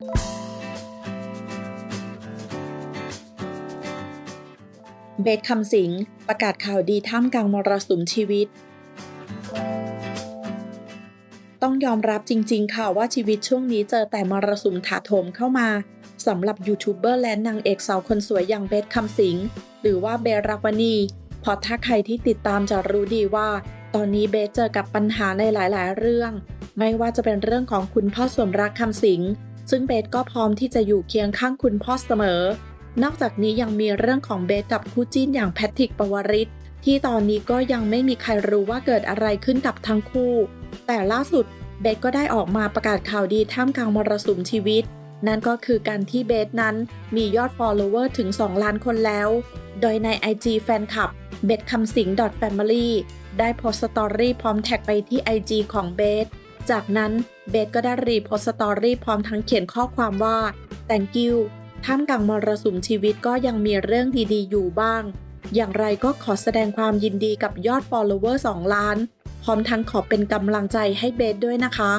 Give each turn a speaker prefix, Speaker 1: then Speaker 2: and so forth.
Speaker 1: เบสคำสิงประกาศข่าวดีท่ามกลางมรสุมชีวิต ต้องยอมรับจริงๆ ค่ะว่าชีวิตช่วงนี้เจอแต่มรสุมถาโถมเข้ามาสำหรับยูทูบเบอร์และนางเอกสาวคนสวยอย่างเบสคำสิงหรือว่าเบรักวณีเพราะถ้าใครที่ติดตามจะรู้ดีว่า ตอนนี้เบสเจอกับปัญหาในหลายๆ เรื่อง ไม่ว่าจะเป็นเรื่องของคุณพ่อสมรักคำสิง ซึ่งเบสก็พร้อมที่จะอยู่เคียงข้างคุณพ่อเสมอ นอกจากนี้ยังมีเรื่องของเบสกับคู่จิ้นอย่างแพทริกปวริศที่ตอนนี้ก็ยังไม่มีใครรู้ว่าเกิดอะไรขึ้นกับทั้งคู่ แต่ล่าสุดเบสก็ได้ออกมาประกาศข่าวดีท่ามกลางมรสุมชีวิต นั่นก็คือการที่เบสนั้นมียอด follower ถึง 2 ล้านคนแล้ว โดยใน IG แฟนคลับเบสคำสิง .family ได้โพสต์สตอรี่พร้อมแท็กไปที่ IG ของเบส จากนั้นเบสก็ได้รีโพสต์สตอรี่พร้อมทั้งเขียนข้อความว่า thank you ท่ามกลางมรสุมชีวิตก็ยังมีเรื่องดีๆ อยู่บ้าง อย่างไรก็ขอแสดงความยินดีกับยอด follower 2 ล้าน พร้อมทั้งขอเป็นกำลังใจให้เบสด้วยนะคะ